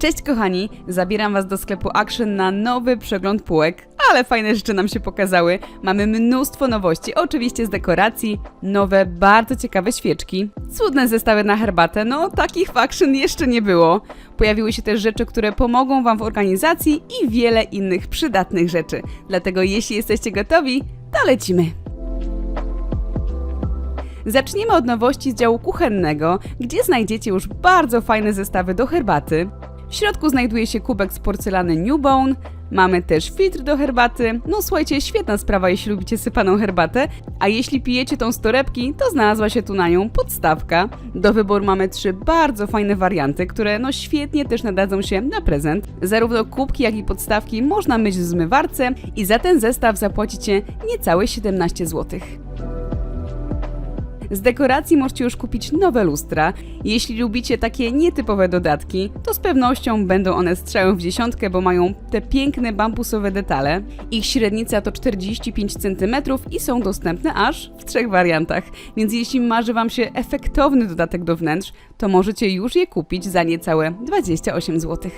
Cześć kochani, zabieram Was do sklepu Action na nowy przegląd półek, ale fajne rzeczy nam się pokazały. Mamy mnóstwo nowości, oczywiście z dekoracji, nowe, bardzo ciekawe świeczki, cudne zestawy na herbatę, no takich w Action jeszcze nie było. Pojawiły się też rzeczy, które pomogą Wam w organizacji i wiele innych przydatnych rzeczy. Dlatego jeśli jesteście gotowi, to lecimy. Zaczniemy od nowości z działu kuchennego, gdzie znajdziecie już bardzo fajne zestawy do herbaty. W środku znajduje się kubek z porcelany Newbone, mamy też filtr do herbaty. No słuchajcie, świetna sprawa, jeśli lubicie sypaną herbatę, a jeśli pijecie tą z torebki, to znalazła się tu na nią podstawka. Do wyboru mamy trzy bardzo fajne warianty, które no świetnie też nadadzą się na prezent. Zarówno kubki, jak i podstawki można myć w zmywarce i za ten zestaw zapłacicie niecałe 17 zł. Z dekoracji możecie już kupić nowe lustra. Jeśli lubicie takie nietypowe dodatki, to z pewnością będą one strzałem w dziesiątkę, bo mają te piękne bambusowe detale. Ich średnica to 45 cm i są dostępne aż w trzech wariantach. Więc jeśli marzy Wam się efektowny dodatek do wnętrz, to możecie już je kupić za niecałe 28 zł.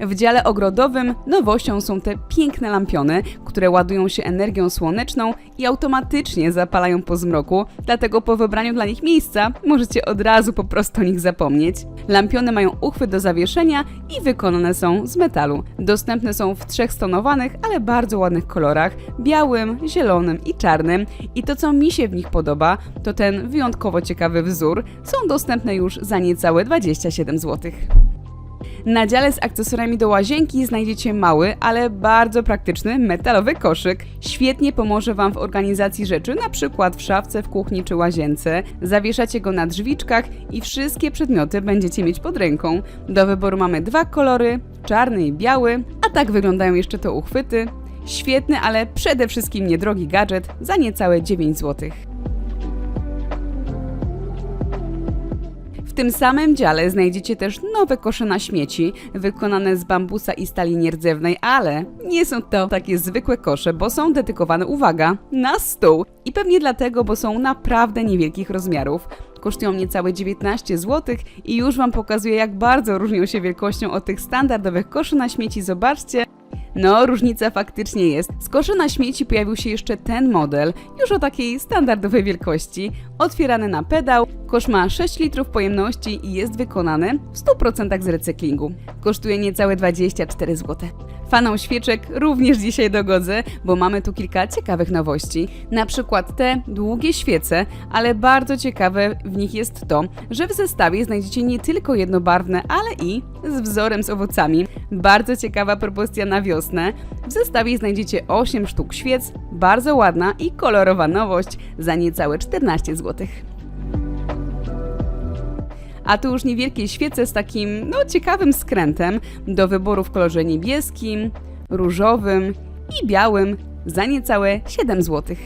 W dziale ogrodowym nowością są te piękne lampiony, które ładują się energią słoneczną i automatycznie zapalają po zmroku, dlatego po wybraniu dla nich miejsca możecie od razu po prostu o nich zapomnieć. Lampiony mają uchwyt do zawieszenia i wykonane są z metalu. Dostępne są w trzech stonowanych, ale bardzo ładnych kolorach: białym, zielonym i czarnym. I to, co mi się w nich podoba, to ten wyjątkowo ciekawy wzór. Są dostępne już za niecałe 27 zł. Na dziale z akcesoriami do łazienki znajdziecie mały, ale bardzo praktyczny metalowy koszyk. Świetnie pomoże Wam w organizacji rzeczy, na przykład w szafce, w kuchni czy łazience. Zawieszacie go na drzwiczkach i wszystkie przedmioty będziecie mieć pod ręką. Do wyboru mamy dwa kolory, czarny i biały, a tak wyglądają jeszcze te uchwyty. Świetny, ale przede wszystkim niedrogi gadżet za niecałe 9 zł. Tym samym dziale znajdziecie też nowe kosze na śmieci, wykonane z bambusa i stali nierdzewnej, ale nie są to takie zwykłe kosze, bo są dedykowane, uwaga, na stół. I pewnie dlatego, bo są naprawdę niewielkich rozmiarów. Kosztują niecałe 19 zł i już Wam pokazuję, jak bardzo różnią się wielkością od tych standardowych koszy na śmieci. Zobaczcie, no, różnica faktycznie jest. Z na śmieci pojawił się jeszcze ten model, już o takiej standardowej wielkości. Otwierany na pedał, kosz ma 6 litrów pojemności i jest wykonany w 100% z recyklingu. Kosztuje niecałe 24 zł. Fanom świeczek również dzisiaj dogodzę, bo mamy tu kilka ciekawych nowości. Na przykład te długie świece, ale bardzo ciekawe w nich jest to, że w zestawie znajdziecie nie tylko jednobarwne, ale i z wzorem z owocami. Bardzo ciekawa propozycja na wiosnę. W zestawie znajdziecie 8 sztuk świec, bardzo ładna i kolorowa nowość za niecałe 14 zł. A tu już niewielkie świece z takim, no, ciekawym skrętem do wyboru w kolorze niebieskim, różowym i białym za niecałe 7 zł.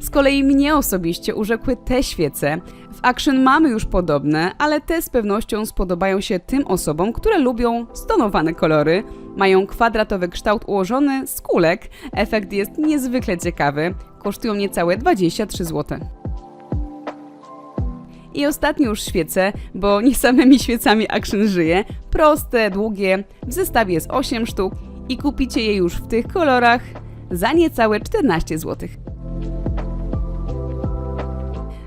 Z kolei mnie osobiście urzekły te świece. W Action mamy już podobne, ale te z pewnością spodobają się tym osobom, które lubią stonowane kolory. Mają kwadratowy kształt ułożony z kulek. Efekt jest niezwykle ciekawy. Kosztują niecałe 23 zł. I ostatnie już świece, bo nie samymi świecami Action żyje. Proste, długie, w zestawie jest 8 sztuk i kupicie je już w tych kolorach za niecałe 14 zł.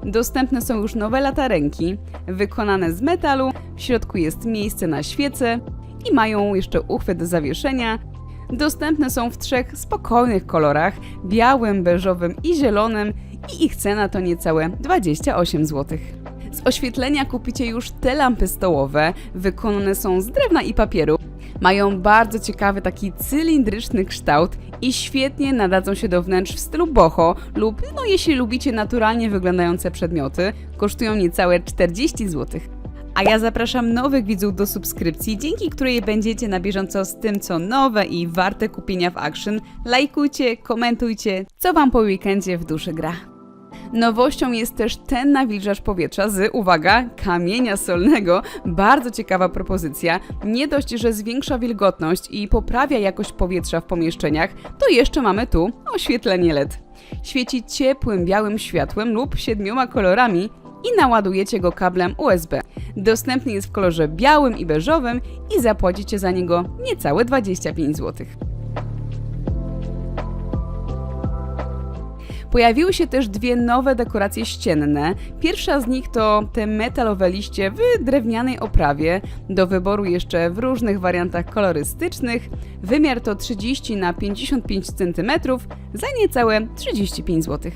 Dostępne są już nowe latarenki, wykonane z metalu, w środku jest miejsce na świece i mają jeszcze uchwyt do zawieszenia. Dostępne są w trzech spokojnych kolorach: białym, beżowym i zielonym, i ich cena to niecałe 28 zł. Z oświetlenia kupicie już te lampy stołowe, wykonane są z drewna i papieru. Mają bardzo ciekawy taki cylindryczny kształt i świetnie nadadzą się do wnętrz w stylu boho lub no jeśli lubicie naturalnie wyglądające przedmioty, kosztują niecałe 40 zł. A ja zapraszam nowych widzów do subskrypcji, dzięki której będziecie na bieżąco z tym, co nowe i warte kupienia w Action. Lajkujcie, komentujcie, co Wam po weekendzie w duszy gra. Nowością jest też ten nawilżacz powietrza z, uwaga, kamienia solnego. Bardzo ciekawa propozycja. Nie dość, że zwiększa wilgotność i poprawia jakość powietrza w pomieszczeniach, to jeszcze mamy tu oświetlenie LED. Świeci ciepłym białym światłem lub siedmioma kolorami i naładujecie go kablem USB. Dostępny jest w kolorze białym i beżowym i zapłacicie za niego niecałe 25 zł. Pojawiły się też dwie nowe dekoracje ścienne. Pierwsza z nich to te metalowe liście w drewnianej oprawie, do wyboru jeszcze w różnych wariantach kolorystycznych. Wymiar to 30 na 55 cm za niecałe 35 zł.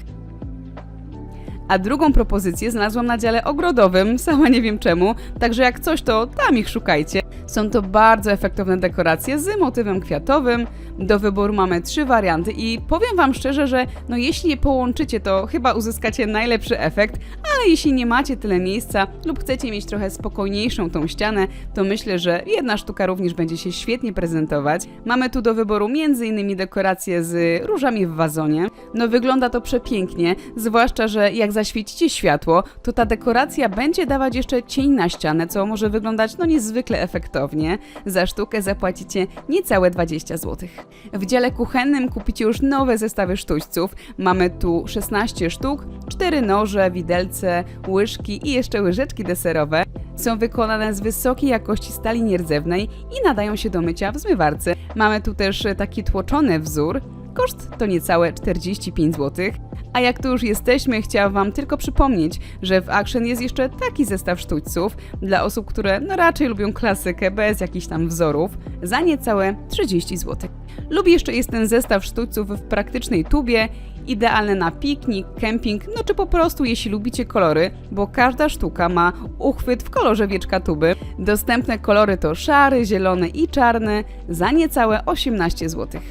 A drugą propozycję znalazłam na dziale ogrodowym, sama nie wiem czemu, także jak coś to tam ich szukajcie. Są to bardzo efektowne dekoracje z motywem kwiatowym. Do wyboru mamy trzy warianty i powiem Wam szczerze, że no jeśli je połączycie, to chyba uzyskacie najlepszy efekt, ale jeśli nie macie tyle miejsca lub chcecie mieć trochę spokojniejszą tą ścianę, to myślę, że jedna sztuka również będzie się świetnie prezentować. Mamy tu do wyboru m.in. dekoracje z różami w wazonie. No wygląda to przepięknie, zwłaszcza, że jak zaświecicie światło, to ta dekoracja będzie dawać jeszcze cień na ścianę, co może wyglądać no niezwykle efektownie. Za sztukę zapłacicie niecałe 20 zł. W dziale kuchennym kupicie już nowe zestawy sztućców. Mamy tu 16 sztuk, 4 noże, widelce, łyżki i jeszcze łyżeczki deserowe. Są wykonane z wysokiej jakości stali nierdzewnej i nadają się do mycia w zmywarce. Mamy tu też taki tłoczony wzór. Koszt to niecałe 45 zł. A jak tu już jesteśmy, chciałam Wam tylko przypomnieć, że w Action jest jeszcze taki zestaw sztućców dla osób, które no raczej lubią klasykę bez jakichś tam wzorów za niecałe 30 zł. Lub jeszcze jest ten zestaw sztućców w praktycznej tubie, idealne na piknik, kemping, no czy po prostu jeśli lubicie kolory, bo każda sztuka ma uchwyt w kolorze wieczka tuby. Dostępne kolory to szary, zielony i czarny za niecałe 18 zł.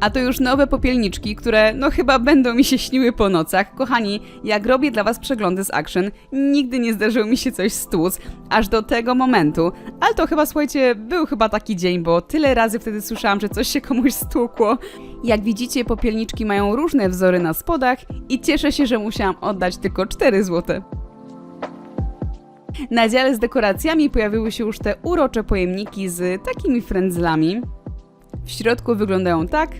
A to już nowe popielniczki, które no chyba będą mi się śniły po nocach. Kochani, jak robię dla Was przeglądy z Action, nigdy nie zdarzyło mi się coś stłuc, aż do tego momentu. Ale to chyba, słuchajcie, był chyba taki dzień, bo tyle razy wtedy słyszałam, że coś się komuś stłukło. Jak widzicie, popielniczki mają różne wzory na spodach i cieszę się, że musiałam oddać tylko 4 złote. Na dziale z dekoracjami pojawiły się już te urocze pojemniki z takimi frędzlami. W środku wyglądają tak.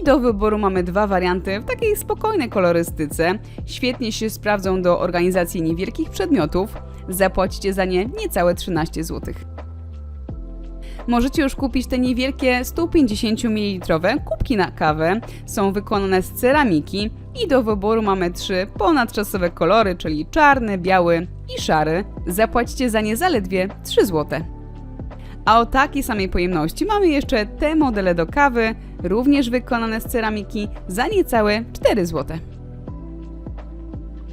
I do wyboru mamy dwa warianty w takiej spokojnej kolorystyce. Świetnie się sprawdzą do organizacji niewielkich przedmiotów. Zapłacicie za nie niecałe 13 zł. Możecie już kupić te niewielkie 150 ml kubki na kawę. Są wykonane z ceramiki i do wyboru mamy trzy ponadczasowe kolory, czyli czarny, biały i szary. Zapłacicie za nie zaledwie 3 zł. A o takiej samej pojemności mamy jeszcze te modele do kawy, również wykonane z ceramiki, za niecałe 4 zł.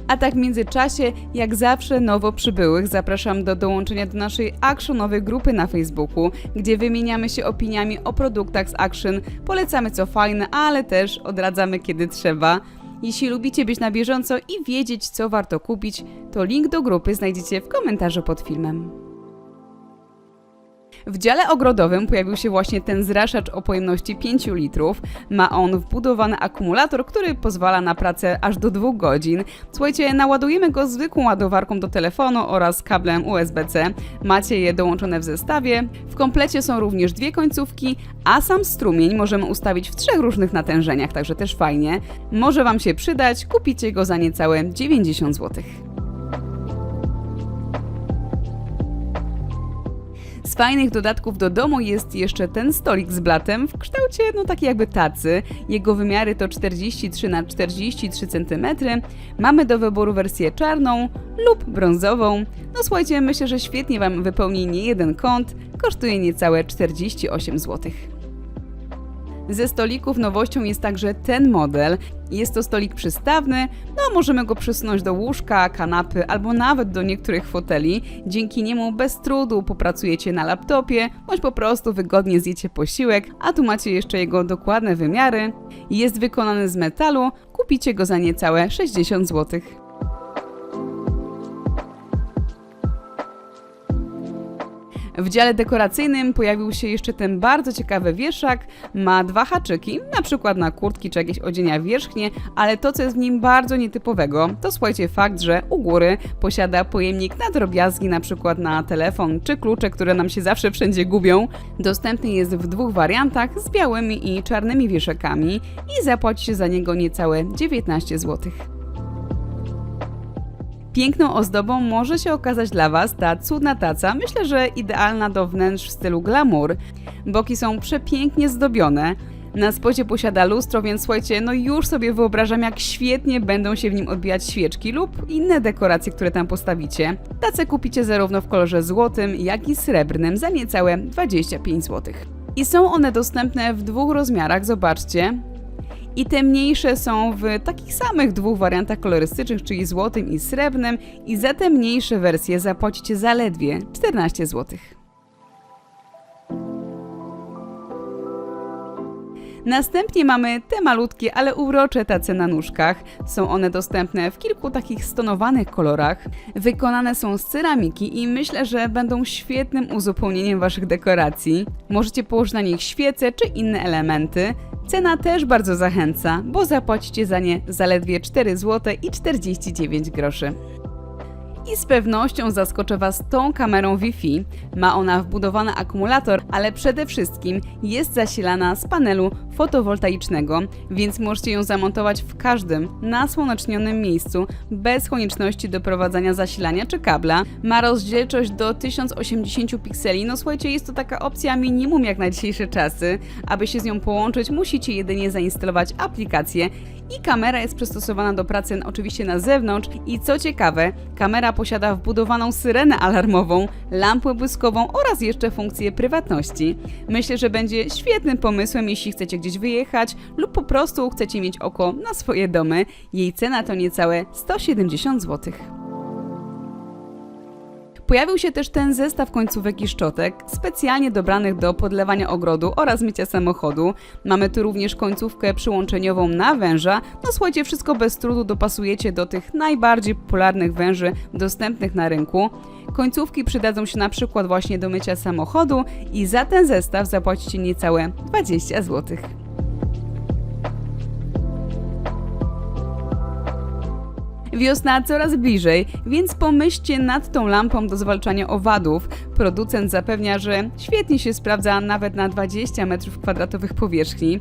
A tak w międzyczasie, jak zawsze nowo przybyłych, zapraszam do dołączenia do naszej actionowej grupy na Facebooku, gdzie wymieniamy się opiniami o produktach z Action, polecamy co fajne, ale też odradzamy kiedy trzeba. Jeśli lubicie być na bieżąco i wiedzieć, co warto kupić, to link do grupy znajdziecie w komentarzu pod filmem. W dziale ogrodowym pojawił się właśnie ten zraszacz o pojemności 5 litrów. Ma on wbudowany akumulator, który pozwala na pracę aż do 2 godzin. Słuchajcie, naładujemy go zwykłą ładowarką do telefonu oraz kablem USB-C. Macie je dołączone w zestawie. W komplecie są również dwie końcówki, a sam strumień możemy ustawić w trzech różnych natężeniach, także też fajnie. Może Wam się przydać, kupicie go za niecałe 90 zł. Z fajnych dodatków do domu jest jeszcze ten stolik z blatem w kształcie no takiej jakby tacy. Jego wymiary to 43 na 43 cm. Mamy do wyboru wersję czarną lub brązową. No słuchajcie, myślę, że świetnie Wam wypełni nie jeden kąt. Kosztuje niecałe 48 zł. Ze stolików nowością jest także ten model. Jest to stolik przystawny, no możemy go przesunąć do łóżka, kanapy albo nawet do niektórych foteli. Dzięki niemu bez trudu popracujecie na laptopie, bądź po prostu wygodnie zjecie posiłek, a tu macie jeszcze jego dokładne wymiary. Jest wykonany z metalu, kupicie go za niecałe 60 zł. W dziale dekoracyjnym pojawił się jeszcze ten bardzo ciekawy wieszak. Ma dwa haczyki, na przykład na kurtki czy jakieś odzienia wierzchnie, ale to, co jest w nim bardzo nietypowego, to słuchajcie fakt, że u góry posiada pojemnik na drobiazgi, na przykład na telefon czy klucze, które nam się zawsze wszędzie gubią. Dostępny jest w dwóch wariantach z białymi i czarnymi wieszakami i zapłaci się za niego niecałe 19 zł. Piękną ozdobą może się okazać dla Was ta cudna taca, myślę, że idealna do wnętrz w stylu glamour. Boki są przepięknie zdobione. Na spodzie posiada lustro, więc słuchajcie, no już sobie wyobrażam, jak świetnie będą się w nim odbijać świeczki lub inne dekoracje, które tam postawicie. Tacę kupicie zarówno w kolorze złotym, jak i srebrnym za niecałe 25 zł. I są one dostępne w dwóch rozmiarach, zobaczcie. I te mniejsze są w takich samych dwóch wariantach kolorystycznych, czyli złotym i srebrnym. I za te mniejsze wersje zapłacicie zaledwie 14 zł. Następnie mamy te malutkie, ale urocze tace na nóżkach. Są one dostępne w kilku takich stonowanych kolorach. Wykonane są z ceramiki i myślę, że będą świetnym uzupełnieniem waszych dekoracji. Możecie położyć na nich świece czy inne elementy. Cena też bardzo zachęca, bo zapłacicie za nie zaledwie 4 zł i 49 groszy. I z pewnością zaskoczę Was tą kamerą Wi-Fi. Ma ona wbudowany akumulator, ale przede wszystkim jest zasilana z panelu fotowoltaicznego, więc możecie ją zamontować w każdym nasłonecznionym miejscu bez konieczności doprowadzania zasilania czy kabla. Ma rozdzielczość do 1080 pikseli. No słuchajcie, jest to taka opcja minimum jak na dzisiejsze czasy. Aby się z nią połączyć, musicie jedynie zainstalować aplikację i kamera jest przystosowana do pracy oczywiście na zewnątrz i co ciekawe, kamera posiada wbudowaną syrenę alarmową, lampę błyskową oraz jeszcze funkcję prywatności. Myślę, że będzie świetnym pomysłem, jeśli chcecie gdzieś wyjechać lub po prostu chcecie mieć oko na swoje domy. Jej cena to niecałe 170 zł. Pojawił się też ten zestaw końcówek i szczotek, specjalnie dobranych do podlewania ogrodu oraz mycia samochodu. Mamy tu również końcówkę przyłączeniową na węża. No słuchajcie, wszystko bez trudu dopasujecie do tych najbardziej popularnych węży dostępnych na rynku. Końcówki przydadzą się na przykład właśnie do mycia samochodu i za ten zestaw zapłacicie niecałe 20 zł. Wiosna coraz bliżej, więc pomyślcie nad tą lampą do zwalczania owadów. Producent zapewnia, że świetnie się sprawdza nawet na 20 m2 powierzchni.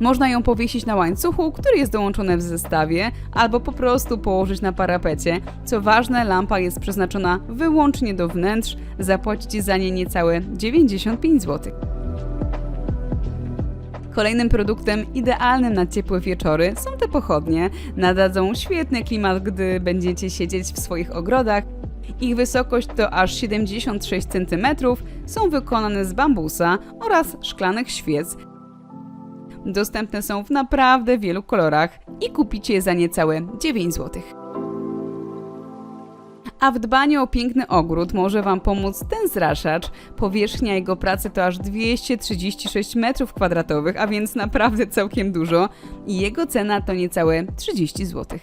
Można ją powiesić na łańcuchu, który jest dołączony w zestawie, albo po prostu położyć na parapecie. Co ważne, lampa jest przeznaczona wyłącznie do wnętrz, zapłacicie za nie niecałe 95 zł. Kolejnym produktem idealnym na ciepłe wieczory są te pochodnie. Nadadzą świetny klimat, gdy będziecie siedzieć w swoich ogrodach. Ich wysokość to aż 76 cm, są wykonane z bambusa oraz szklanych świec. Dostępne są w naprawdę wielu kolorach i kupicie je za niecałe 9 zł. A w dbaniu o piękny ogród może Wam pomóc ten zraszacz. Powierzchnia jego pracy to aż 236 m2, a więc naprawdę całkiem dużo. I jego cena to niecałe 30 zł.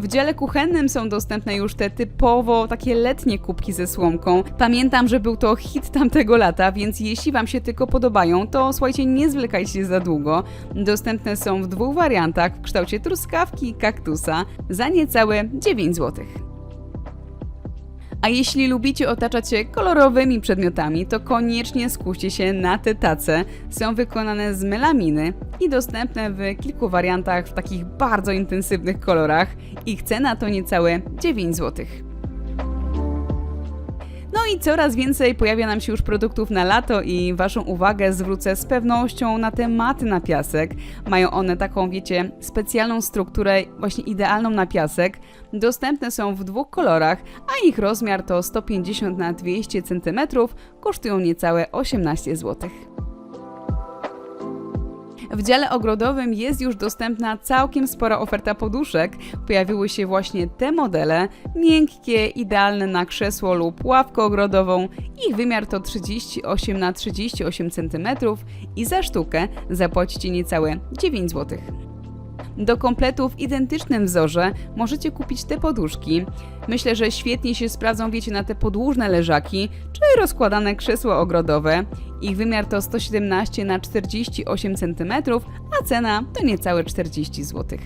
W dziale kuchennym są dostępne już te typowo takie letnie kubki ze słomką. Pamiętam, że był to hit tamtego lata, więc jeśli Wam się tylko podobają, to słuchajcie, nie zwlekajcie za długo. Dostępne są w dwóch wariantach w kształcie truskawki i kaktusa za niecałe 9 zł. A jeśli lubicie otaczać się kolorowymi przedmiotami, to koniecznie skuście się na te tace. Są wykonane z melaminy i dostępne w kilku wariantach w takich bardzo intensywnych kolorach. Ich cena to niecałe 9 zł. No i coraz więcej pojawia nam się już produktów na lato i Waszą uwagę zwrócę z pewnością na te maty na piasek. Mają one taką, wiecie, specjalną strukturę, właśnie idealną na piasek. Dostępne są w dwóch kolorach, a ich rozmiar to 150 na 200 cm, kosztują niecałe 18 zł. W dziale ogrodowym jest już dostępna całkiem spora oferta poduszek. Pojawiły się właśnie te modele, miękkie, idealne na krzesło lub ławkę ogrodową. Ich wymiar to 38 na 38 cm i za sztukę zapłacicie niecałe 9 zł. Do kompletu w identycznym wzorze możecie kupić te poduszki. Myślę, że świetnie się sprawdzą, wiecie, na te podłużne leżaki czy rozkładane krzesła ogrodowe. Ich wymiar to 117 na 48 cm, a cena to niecałe 40 zł.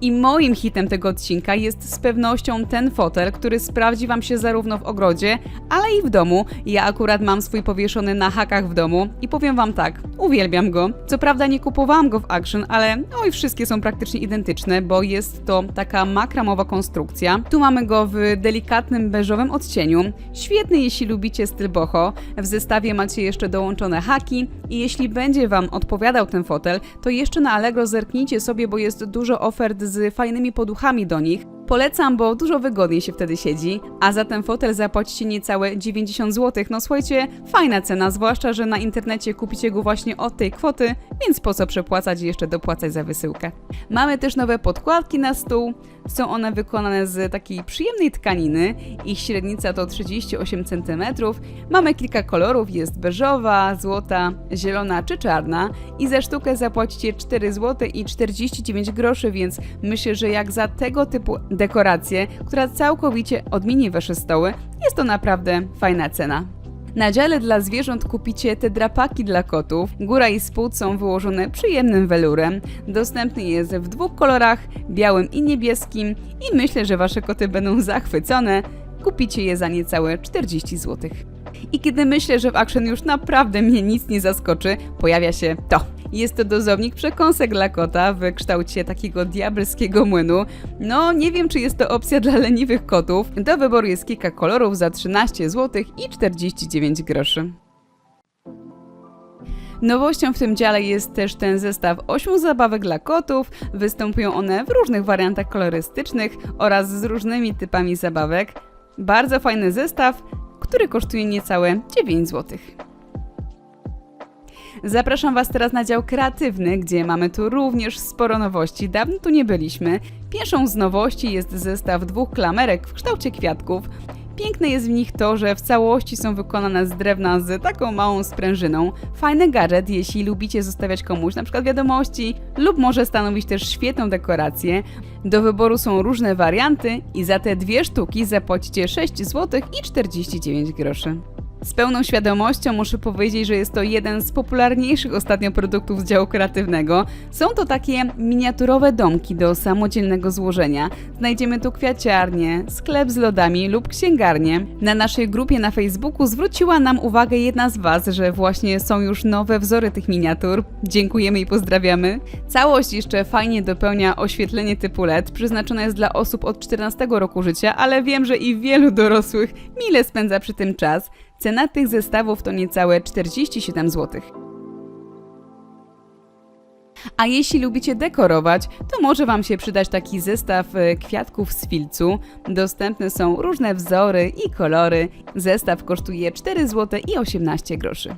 I moim hitem tego odcinka jest z pewnością ten fotel, który sprawdzi Wam się zarówno w ogrodzie, ale i w domu. Ja akurat mam swój powieszony na hakach w domu i powiem Wam tak, uwielbiam go. Co prawda nie kupowałam go w Action, ale oj, wszystkie są praktycznie identyczne, bo jest to taka makramowa konstrukcja. Tu mamy go w delikatnym beżowym odcieniu. Świetny jeśli lubicie styl boho. W zestawie macie jeszcze dołączone haki i jeśli będzie Wam odpowiadał ten fotel, to jeszcze na Allegro zerknijcie sobie, bo jest dużo ofert z fajnymi poduchami do nich. Polecam, bo dużo wygodniej się wtedy siedzi, a za ten fotel zapłacicie niecałe 90 zł. No słuchajcie, fajna cena, zwłaszcza, że na internecie kupicie go właśnie od tej kwoty, więc po co przepłacać i jeszcze dopłacać za wysyłkę. Mamy też nowe podkładki na stół. Są one wykonane z takiej przyjemnej tkaniny. Ich średnica to 38 cm. Mamy kilka kolorów, jest beżowa, złota, zielona czy czarna. I za sztukę zapłacicie 4 zł i 49 groszy, więc myślę, że jak za tego typu dekorację, która całkowicie odmieni wasze stoły, jest to naprawdę fajna cena. Na dziale dla zwierząt kupicie te drapaki dla kotów. Góra i spód są wyłożone przyjemnym welurem. Dostępny jest w dwóch kolorach, białym i niebieskim i myślę, że wasze koty będą zachwycone. Kupicie je za niecałe 40 zł. I kiedy myślę, że w Action już naprawdę mnie nic nie zaskoczy, pojawia się to. Jest to dozownik przekąsek dla kota w kształcie takiego diabelskiego młynu. No, nie wiem, czy jest to opcja dla leniwych kotów. Do wyboru jest kilka kolorów za 13 zł i 49 groszy. Nowością w tym dziale jest też ten zestaw 8 zabawek dla kotów. Występują one w różnych wariantach kolorystycznych oraz z różnymi typami zabawek. Bardzo fajny zestaw, który kosztuje niecałe 9 zł. Zapraszam Was teraz na dział kreatywny, gdzie mamy tu również sporo nowości. Dawno tu nie byliśmy. Pierwszą z nowości jest zestaw dwóch klamerek w kształcie kwiatków. Piękne jest w nich to, że w całości są wykonane z drewna z taką małą sprężyną. Fajny gadżet, jeśli lubicie zostawiać komuś na przykład wiadomości lub może stanowić też świetną dekorację. Do wyboru są różne warianty i za te dwie sztuki zapłacicie 6 zł i 49 groszy. Z pełną świadomością muszę powiedzieć, że jest to jeden z popularniejszych ostatnio produktów z działu kreatywnego. Są to takie miniaturowe domki do samodzielnego złożenia. Znajdziemy tu kwiaciarnię, sklep z lodami lub księgarnię. Na naszej grupie na Facebooku zwróciła nam uwagę jedna z Was, że właśnie są już nowe wzory tych miniatur. Dziękujemy i pozdrawiamy. Całość jeszcze fajnie dopełnia oświetlenie typu LED, przeznaczone jest dla osób od 14 roku życia, ale wiem, że i wielu dorosłych mile spędza przy tym czas. Cena tych zestawów to niecałe 47 zł. A jeśli lubicie dekorować, to może Wam się przydać taki zestaw e, kwiatków z filcu. Dostępne są różne wzory i kolory. Zestaw kosztuje 4 zł i 18 groszy.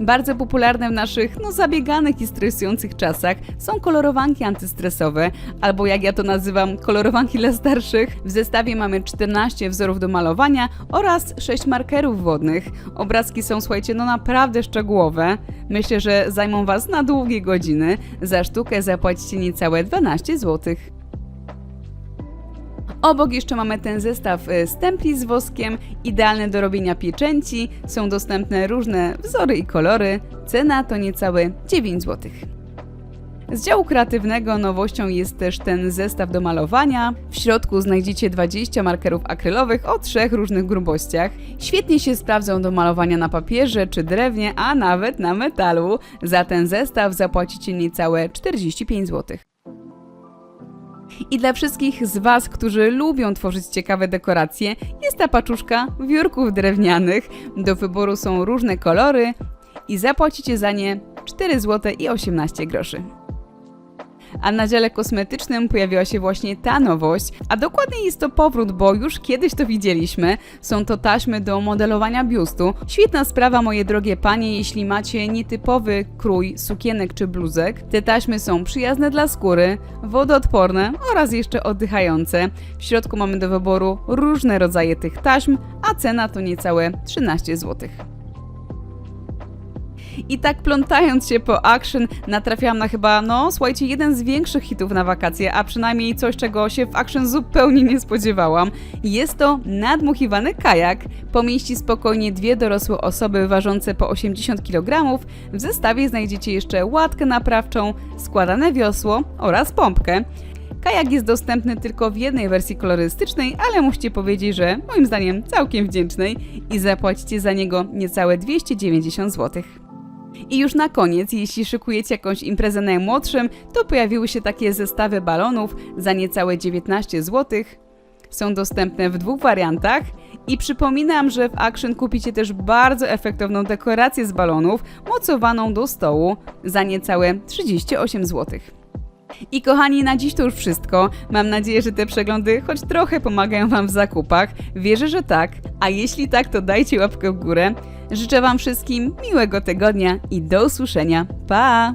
Bardzo popularne w naszych, no zabieganych i stresujących czasach są kolorowanki antystresowe, albo jak ja to nazywam, kolorowanki dla starszych. W zestawie mamy 14 wzorów do malowania oraz 6 markerów wodnych. Obrazki są, słuchajcie, no naprawdę szczegółowe. Myślę, że zajmą Was na długie godziny. Za sztukę zapłacicie niecałe 12 złotych. Obok jeszcze mamy ten zestaw y, stempli z woskiem, idealny do robienia pieczęci. Są dostępne różne wzory i kolory. Cena to niecałe 9 zł. Z działu kreatywnego nowością jest też ten zestaw do malowania. W środku znajdziecie 20 markerów akrylowych o trzech różnych grubościach. Świetnie się sprawdzą do malowania na papierze czy drewnie, a nawet na metalu. Za ten zestaw zapłacicie niecałe 45 zł. I dla wszystkich z Was, którzy lubią tworzyć ciekawe dekoracje, jest ta paczuszka wiórków drewnianych. Do wyboru są różne kolory i zapłacicie za nie 4 zł i 18 groszy. A na dziale kosmetycznym pojawiła się właśnie ta nowość, a dokładniej jest to powrót, bo już kiedyś to widzieliśmy. Są to taśmy do modelowania biustu. Świetna sprawa, moje drogie panie, jeśli macie nietypowy krój sukienek czy bluzek. Te taśmy są przyjazne dla skóry, wodoodporne oraz jeszcze oddychające. W środku mamy do wyboru różne rodzaje tych taśm, a cena to niecałe 13 zł. I tak plątając się po action, natrafiłam na chyba, no słuchajcie, jeden z większych hitów na wakacje, a przynajmniej coś, czego się w action zupełnie nie spodziewałam. Jest to nadmuchiwany kajak. Pomieści spokojnie dwie dorosłe osoby ważące po 80 kg. W zestawie znajdziecie jeszcze łatkę naprawczą, składane wiosło oraz pompkę. Kajak jest dostępny tylko w jednej wersji kolorystycznej, ale musicie powiedzieć, że moim zdaniem całkiem wdzięcznej i zapłacicie za niego niecałe 290 zł. I już na koniec, jeśli szykujecie jakąś imprezę najmłodszym, to pojawiły się takie zestawy balonów za niecałe 19 zł. Są dostępne w dwóch wariantach i przypominam, że w Action kupicie też bardzo efektowną dekorację z balonów mocowaną do stołu za niecałe 38 zł. I kochani, na dziś to już wszystko. Mam nadzieję, że te przeglądy choć trochę pomagają Wam w zakupach. Wierzę, że tak. A jeśli tak, to dajcie łapkę w górę. Życzę Wam wszystkim miłego tygodnia i do usłyszenia. Pa!